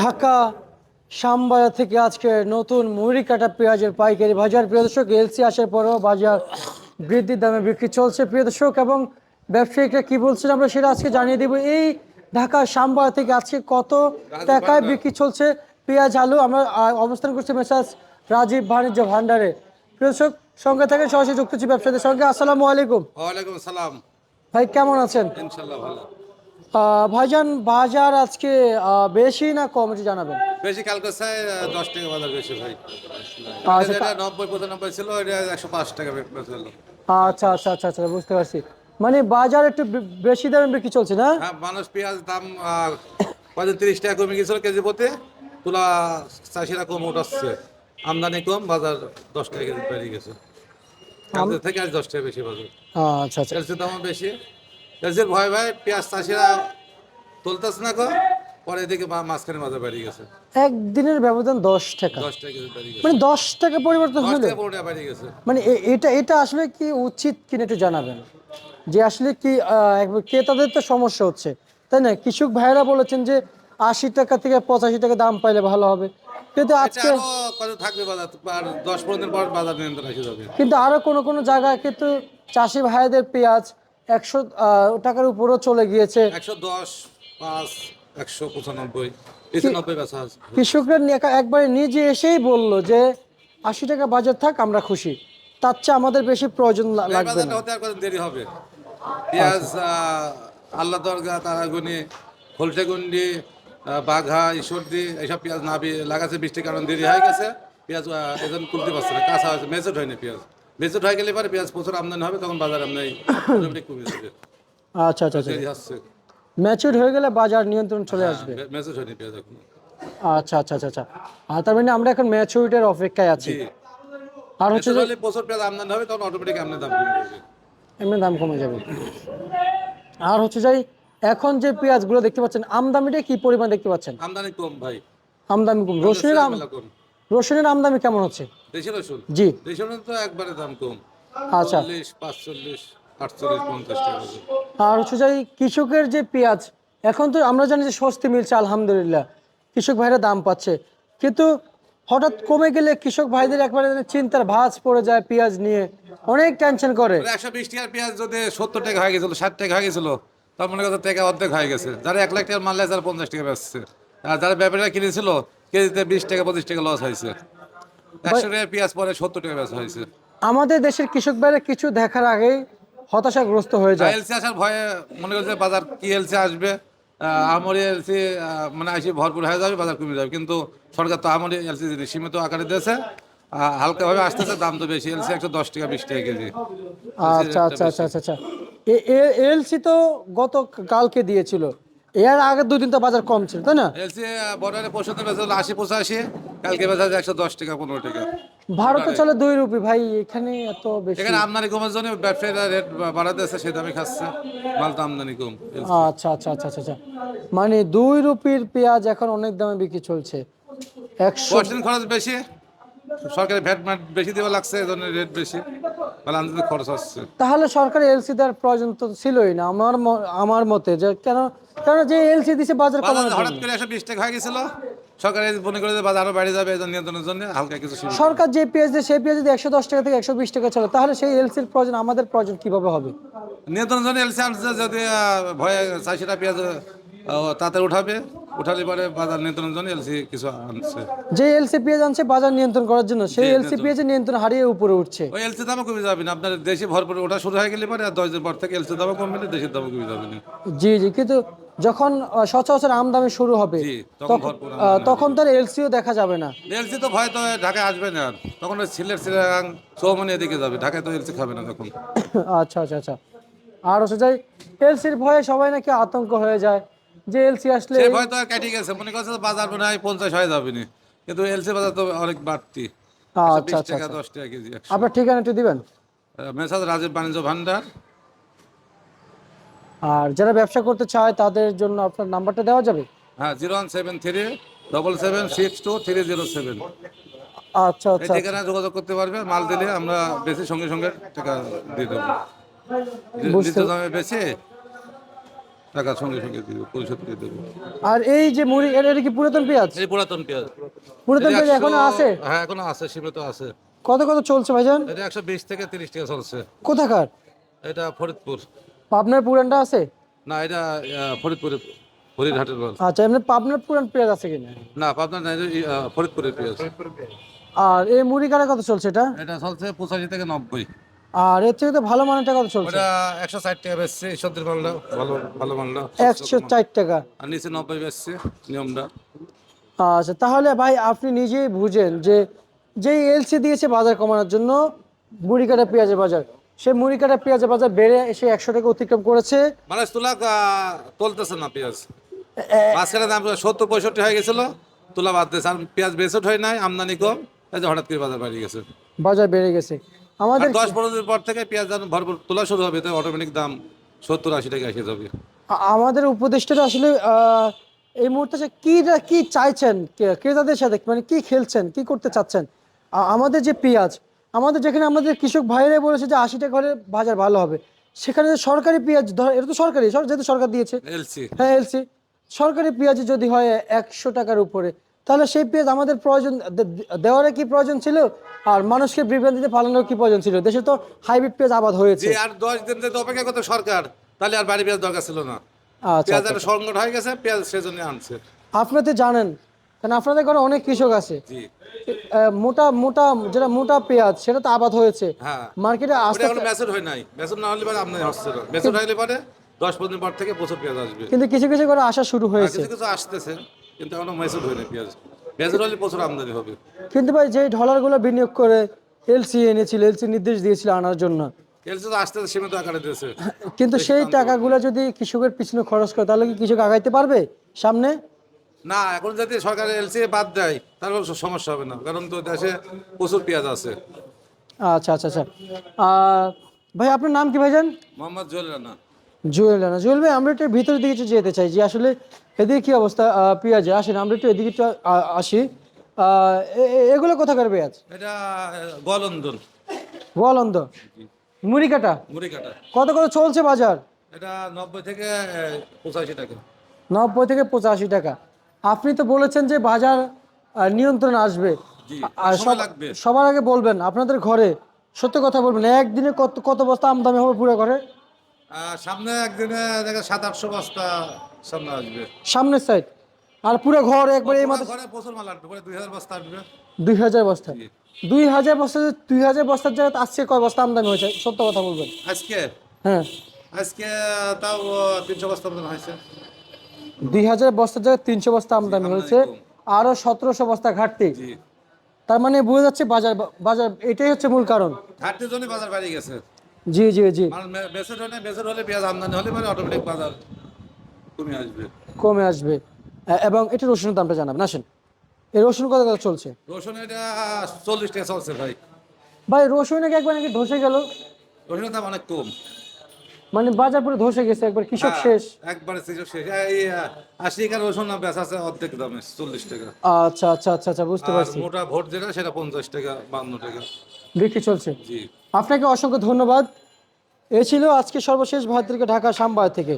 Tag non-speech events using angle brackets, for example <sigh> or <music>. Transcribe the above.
ঢাকা শ্যামবাজার থেকে আজকে নতুন মুড়ি কাটা পেঁয়াজের পাইকারি বাজার। প্রিয় দর্শক এলসি আসার পরেও বাজার বৃদ্ধির দামে বিক্রি চলছে। প্রিয় দর্শক এবং ব্যবসায়িকরা কি বলছেন আমরা সেটা আজকে জানিয়ে দেব। এই ঢাকা শ্যামবাজার থেকে আজকে কত টাকায় বিক্রি চলছে পেঁয়াজ আলু? আমরা অবস্থান করছি মেসাজ রাজীব বাণিজ্য ভান্ডারে প্রিয় দর্শক সঙ্গে থেকে সরাসরি যুক্ত হচ্ছি ব্যবসায়ীদের সঙ্গে। আসসালামু আলাইকুম। ওয়ালাইকুম সালাম ভাই কেমন আছেন? ইনশাল্লাহ ভালো। ভাইজান বাজার আজকে বেশি না কম একটু জানাবেন? বেশি কালকে চাই দশ টাকা বাজার বেশি ভাই। আচ্ছা, নব্বই পঁচানব্বই ছিল এটা একশো পাঁচ টাকা ছিল আচ্ছা আচ্ছা আচ্ছা আচ্ছা বুঝতে পারছি। মানে বাজার একটু বেশি দামে বিক্রি চলছে না? হ্যাঁ মানুষ পেঁয়াজ দাম কদিন তিরিশ টাকা কমে গেছিল কেজি প্রতি। তুলা চাষিরা কম উঠাচ্ছে। আমদানি কম বাজার দশ টাকা কেজি বেরিয়ে গেছে। কালকে থেকে আজ দশ টাকা বেশি বাজার। আচ্ছা আচ্ছা। দামও বেশি। এলসির ভয় ভাই পেঁয়াজ চাষিরা তুলতেছে না গো। পরে মা- মাঝখানে বাজার বেরিয়ে গেছে। একদিনের ব্যবধান দশ টাকা। দশ টাকা মানে দশ টাকা পরিবর্তন হলো মানে এটা এটা আসলে কি উচিত কিনা একটু জানাবেন? যে আসলে কি ক্রেতাদের তো সমস্যা হচ্ছে তাই না? কৃষক ভাইয়েরা বলেছেন যে আশি টাকা থেকে পঁচাশি টাকা দাম পাইলে ভালো হবে। কিন্তু আজকে কত থাকবে বাজার? আর দশ পনেরো দিন পর বাজার নিয়ন্ত্রণ যাবে। কিন্তু আরও কোনো কোনো জায়গায় কিন্তু চাষি ভাইদের পেঁয়াজ একশো টাকার উপরও চলে গিয়েছে। একশো দশ পাঁচ একশো পঁচানব্বই এসে নব্বই বেচা আছে। কৃষকরা একবারে নিজে এসেই বলল যে আশি টাকা বাজার থাক আমরা খুশি। তার চেয়ে আমাদের বেশি প্রয়োজন লাগবে না। দেরি হবে। পেঁয়াজ আল্লাহ দরগা তারাগুনি খোলটেগুন্ডি বাঘা ঈশ্বরদি এইসব পেঁয়াজ নাবি লাগাচ্ছে বৃষ্টির কারণ দেরি হয়ে গেছে। পেঁয়াজ এজন তুলতে পারছে না কাঁচা হয়েছে মেজেট হয়নি পেঁয়াজ। মেজেট হয়ে গেলে পরে পেঁয়াজ প্রচুর আমদানি হবে তখন বাজার আমদানি কমে যাবে <coughs> আচ্ছা আচ্ছা আচ্ছা। ম্যাচিউর হয়ে গেলে বাজার নিয়ন্ত্রণ চলে আসবে। মেজেট হয়নি পেঁয়াজ এখন। আচ্ছা আচ্ছা আচ্ছা আচ্ছা। আর তার মানে আমরা এখন ম্যাচুরিটির অপেক্ষায় আছি। আর হচ্ছে যে প্রচুর পেঁয়াজ আমদানি হবে তখন অটোমেটিক আমদানি দাম কমে যাবে। এমনি দাম কমে যাবে। আর হচ্ছে যাই এখন যে পেঁয়াজগুলো দেখতে পাচ্ছেন আমদামিটা কি পরিমাণ দেখতে পাচ্ছেন? আমদানি কম ভাই। আমদামি কম। রসুনের রসুনের আমদামি কেমন হচ্ছে? দেশি রসুন? জি। দেশি রসুন তো একবারে দাম কম। আচ্ছা। চল্লিশ পাঁচচল্লিশ আটচল্লিশ পঞ্চাশ টাকা আর হচ্ছে যাই কৃষকের যে পেঁয়াজ এখন তো আমরা জানি যে স্বস্তি মিলছে আলহামদুলিল্লাহ। কৃষক ভাইরা দাম পাচ্ছে। কিন্তু হঠাৎ কমে গেলে কৃষক ভাইদের একবারে চিন্তার ভাঁজ পড়ে যায় পেঁয়াজ নিয়ে। অনেক টেনশন করে। একশো বিশ টাকার পেঁয়াজ যদি সত্তর টাকা হয়ে গেছিল ষাট টাকা হয়ে গেছিল তার মনে করছে টাকা অর্ধেক হয়ে গেছে। যারা এক লাখ টাকার মাল নেয়, তারা পঞ্চাশ টাকা বেচছে। আর যারা ব্যাপারীরা কিনেছিল কেজিতে বিশ টাকা পঁচিশ টাকা লস হয়েছে। একশো টাকা পেঁয়াজ পরে সত্তর টাকা বেচা হয়েছে। আমাদের দেশের কৃষক ভাইরা কিছু দেখার আগেই হতাশাগ্রস্ত হয়ে যায়। এলসি আসার ভয়ে মনে করছে বাজার কি এলসি আসবে? আমরি এলসি মানে আসি ভরপুর হয়ে যাবে বাজার কমে যাবে। কিন্তু সরকার তো আমরি এলসি সীমিত আকারে দিয়েছে হালকাভাবে আসতেছে দাম তো বেশি। এলসি একশো দশ টাকা বিশ টাকা কেজি। আচ্ছা আচ্ছা আচ্ছা আচ্ছা আচ্ছা। এলসি তো গত কালকে দিয়েছিল। এর আগের দুদিন তো বাজার কম ছিল তাই না? এলসি বর্ডারে হলো আশি পঁচাশি। কালকে একশো দশ টাকা পনেরো টাকা। ভারতে চলে দুই রুপি ভাই এখানে এত বেশি। এখানে আমদানি কমার জন্য ব্যবসায়ীরা রেট বাড়াতে আছে সে দামে খাচ্ছে। মাল তো আমদানি কম আচ্ছা আচ্ছা আচ্ছা আচ্ছা আচ্ছা। মানে দুই রুপির পেঁয়াজ এখন অনেক দামে বিক্রি চলছে। একশো পয়সা খরচ বেশি সরকারি ভ্যাট ম্যাট বেশি দেওয়া লাগছে রেট বেশি। মানে আমদানি খরচ হচ্ছে। তাহলে সরকারি এলসি দেওয়ার প্রয়োজন তো ছিলই না আমার আমার মতে। যে কেন কেন যে এলসি দিছে বাজার কমানোর হঠাৎ করে একশো বিশ টাকা হয়ে গেছিল সরকারি মনে করে বাজার আরও বাড়ে যাবে নিয়ন্ত্রণের জন্য হালকা কিছু সরকার যে পেঁয়াজ দেয় সেই পেঁয়াজ যদি একশো দশ টাকা থেকে একশো বিশ টাকা চলে তাহলে সেই এলসির প্রয়োজন আমাদের প্রয়োজন কীভাবে হবে? নিয়ন্ত্রণের জন্য এলসি যদি ভয়ে চাষিরা পেঁয়াজ তাতে উঠাবে। উঠালে পরে বাজার নিয়ন্ত্রণের জন্য এলসি কিছু আনছে। যে এলসি পেঁয়াজ আনছে বাজার নিয়ন্ত্রণ করার জন্য সেই এলসি পেঁয়াজের নিয়ন্ত্রণ হারিয়ে উপরে উঠছে। ওই এলসি দামও কমে যাবে না। আপনার দেশি ভরপুর ওঠা শুরু হয়ে গেলে পরে আর দশ দিন পর থেকে এলসি দামও কমবে না দেশের দামও কমে যাবে না। জি জি কিন্তু যখন সচরাচর আমদানি শুরু হবে তখন তার এলসিও দেখা যাবে না। এলসি তো ভয় তো ঢাকায় আসবে না তখন সিলেট সিরাং চৌমনি এদিকে যাবে ঢাকায় তো এলসি খাবে না তখন। আচ্ছা আচ্ছা আচ্ছা। আর হচ্ছে যাই এলসির ভয়ে সবাই নাকি আতঙ্ক হয়ে যায়। যে এলসি আসলে সেই ভয় তো কেটে গেছে। মনে করছে বাজার মনে হয় পঞ্চাশ হয়ে যাবে না। কিন্তু এলসি বাজার তো অনেক বাড়তি। আচ্ছা আচ্ছা টাকা দশ টাকা কেজি আপনার ঠিকানা একটু দিবেন? মেসাজ রাজীব বাণিজ্য ভান্ডার। আর যারা ব্যবসা করতে চায় তাদের জন্য আপনার নাম্বারটা দেওয়া যাবে? হ্যাঁ zero one seven three double seven six two three zero seven. আচ্ছা আচ্ছা। ঠিকানায় যোগাযোগ করতে পারবে। মাল দিলে আমরা বেশি সঙ্গে সঙ্গে টাকা দিয়ে দেবো। বেশি? টাকা সঙ্গে সঙ্গে দিব পরিশোধ করে দেবো। আর এই যে মুড়ি এটা এটা কি পুরাতন পেঁয়াজ? এই পুরাতন পেঁয়াজ। পুরাতন পেঁয়াজ এখনও আছে? হ্যাঁ এখনও আছে সীমিত আছে। কত কত চলছে ভাইজান? এটা একশো বিশ থেকে তিরিশ টাকা চলছে। কোথাকার? এটা ফরিদপুর। পাবনার পুরানটা আছে? না এটা ফরিদপুরে ফরিদহাটের মাল আচ্ছা এমনি পাবনার পুরান পেঁয়াজ আছে কিনা? না পাবনা না ফরিদপুরের পেঁয়াজ। আর এই মুড়ি কাটা কত চলছে এটা? এটা চলছে পঁচাশি থেকে নব্বই। আর এর থেকে তো ভালো মানেরটা কত চলছে। ওটা একশো ষাট টাকা বেচছে ঈশ্বরদের মালটা। ভালো ভালো একশো চার টাকা। আর নিচে নব্বই বেচছে নিয়মটা। আচ্ছা তাহলে ভাই আপনি নিজেই বুঝেন যে যেই এলসি দিয়েছে বাজার কমানোর জন্য মুড়ি কাটা পেঁয়াজের বাজার। সে মুড়ি কাটা পেঁয়াজের বাজার বেড়ে এসে একশো টাকা অতিক্রম করেছে। মানুষ তুলা আহ, তুলতেছে না পেঁয়াজ। মাঝখানে দাম সত্তর পঁয়ষট্টি হয়ে গেছিল তুলা বাদ দিয়েছে। আর পেঁয়াজ বেসট হয় নাই আমদানি কম হঠাৎ করে বাজার বেড়ে গেছে। বাজার বেড়ে গেছে। আমাদের দশ পনেরো দিন পর থেকে পেঁয়াজ যখন ভরপুর তোলা শুরু হবে তো অটোমেটিক দাম সত্তর আশি টাকা এসে যাবে। আমাদের উপদেষ্টারা আসলে এই মুহূর্তে কি কি চাইছেন ক্রেতাদের সাথে মানে কি খেলছেন কি করতে চাচ্ছেন? আমাদের যে পেঁয়াজ আমাদের যেখানে আমাদের কৃষক ভাইরাই বলেছে যে আশি টাকা হলে বাজার ভালো হবে সেখানে যে সরকারি পেঁয়াজ ধর এটা তো সরকারি সর- যেহেতু সরকার দিয়েছে। এলসি। হ্যাঁ এলসি। সরকারি পেঁয়াজ যদি হয় একশো টাকার উপরে তাহলে সেই পেঁয়াজ আমাদের প্রয়োজন দেওয়ার কি প্রয়োজন ছিল? আর মানুষকে বিভ্রান্তিতে পালানোর কি প্রয়োজন ছিল? দেশে তো হাইব্রিড পেঁয়াজ আবাদ হয়েছে। আর দশ দিন অপেক্ষা করতো সরকার তাহলে আর বাড়ি পেঁয়াজ দরকার ছিল না। আচ্ছা পেঁয়াজ একটা সংকট হয়ে গেছে পেঁয়াজ সেজন্য আনছে। আপনি তো জানেন কারণ আপনাদের ঘরে অনেক কৃষক আছে। মোটা মোটা যেটা মোটা পেঁয়াজ সেটা তো আবাদ হয়েছে। হ্যাঁ। মার্কেটে আস্তে মেসেজ হয় নাই। মেসেজ না হলে পরে আমদানি হচ্ছে না। মেসেজ পরে দশ পনেরো পর থেকে প্রচুর পেঁয়াজ আসবে। কিন্তু কিছু কিছু করে আসা শুরু হয়েছে। কিছু কিছু আসতেছে। কিন্তু এখনও মেসেজ হয় না পেঁয়াজ। মেসেজ হলে প্রচুর আমদানি হবে। কিন্তু ভাই যে ডলারগুলো বিনিয়োগ করে এলসি এনেছিল এলসি নির্দেশ দিয়েছিল আনার জন্য। এলসি তো আসতে সীমিত আকারে দিয়েছে। <laughs> কিন্তু সেই টাকাগুলো যদি কৃষকের পিছনে খরচ করে তাহলে কি কৃষক আগাইতে পারবে সামনে? না এখন যদি সরকার এলসি বাদ দেয় তাহলে সমস্যা হবে না। কারণ তো দেশে প্রচুর পেঁয়াজ আছে। আচ্ছা আচ্ছা আচ্ছা। ভাই আপনার নাম কি ভাইজান? মোহাম্মদ রানা। জুয়েল রানা। জুয়েল ভাই আমরা একটু ভিতরের দিকে একটু যেতে চাই যে আসলে এদিকে কি অবস্থা? পেঁয়াজে আসেন আমরা একটু এদিকে একটু আসি। এগুলো কোথাকার পেঁয়াজ? এটা গলন্দন গোয়ালন্দ। মুড়ি কাটা? মুড়ি কাটা। কত কত চলছে বাজার? এটা নব্বই থেকে পঁচাশি টাকা। নব্বই থেকে পঁচাশি টাকা। আপনি তো বলেছেন যে বাজার নিয়ন্ত্রণ আসবে। সবার আগে বলবেন আপনাদের ঘরে। সত্য কথা বলবেন একদিনে কত কত বস্তা আমদানি হবে পুরো ঘরে? সামনে একদিনে দেখা সাত আটশো বস্তা সামনে আসবে। সামনের সাইড আর পুরো ঘর একবার এই মাত্র ঘরে প্রচুর মাল আসবে দুই হাজার বস্তা আসবে। দুই হাজার বস্তা? দুই হাজার বস্তা দুই হাজার বস্তার জায়গায় আজকে কয় বস্তা আমদানি হয়েছে? সত্য কথা বলবেন। আজকে? হ্যাঁ। আজকে তাও তিনশো বস্তা মতন হয়েছে। দুই হাজার বস্তার জায়গায় তিনশো বস্তা আমদানি হয়েছে আরও সতেরোশো বস্তা ঘাটতি। তার মানে বোঝা যাচ্ছে বাজার বাজার এটাই হচ্ছে মূল কারণ। ঘাটতির জন্য বাজার বাড়িয়ে গেছে। জি জি জি। বেসের হলে বেসের হলে পেঁয়াজ আমদানি হলে মানে অটোমেটিক বাজার কমে আসবে। কমে আসবে। এবং এটা রসুনের দামটা জানাবেন। আসেন। এই রসুন কত কত চলছে? রসুন এটা চল্লিশ টাকা চলছে ভাই। ভাই রসুন নাকি একবার নাকি ধসে গেল? রসুনের দাম অনেক কম। মানে বাজার পুরো ধসে গেছে একবার কৃষক হ্যাঁ, শেষ। একবারে সুযোগ শেষ। আশি টাকার রসুন না বেচা আছে অর্ধেক দামে চল্লিশ টাকা। আচ্ছা আচ্ছা আচ্ছা আচ্ছা বুঝতে পারছি। মোটা ভোট যেটা সেটা পঞ্চাশ টাকা বান্ন টাকা। বিক্রি চলছে? জি। আপনাকে অসংখ্য ধন্যবাদ। এ ছিল আজকে সর্বশেষ ভারত থেকে ঢাকা সাম্বাদ থেকে।